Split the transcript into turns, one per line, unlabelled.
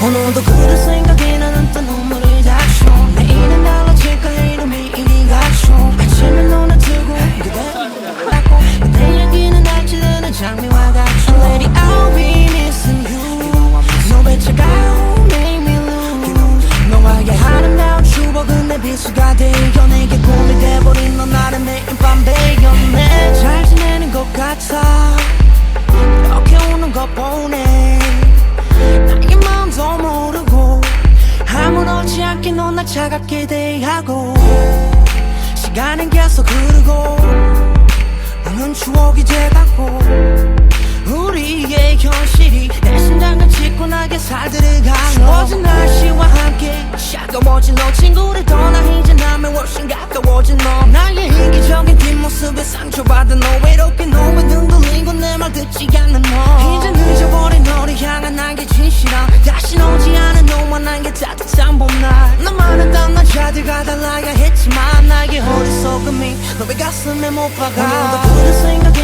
炎と苦しいが 날 차갑게 대하고 시간은 계속 흐르고 너는 추억이 돼가고 우리의 현실이 내 심장을 찢고 나게 살들어가고 추워진 날씨와 함께 차가워진 너 친구를 떠나 이제 나면 훨씬 가까워진 너 나의 이기적인 뒷모습에 상처받은 너 외롭게 너왜 등 돌리고 내 말 듣지 않는 너 이제 늦어버린 너를 향한 나의 진실함 남자들과 달라야 했지만 나의 어리석음이 너의 가슴에 못 박아. 오늘도 그런 생각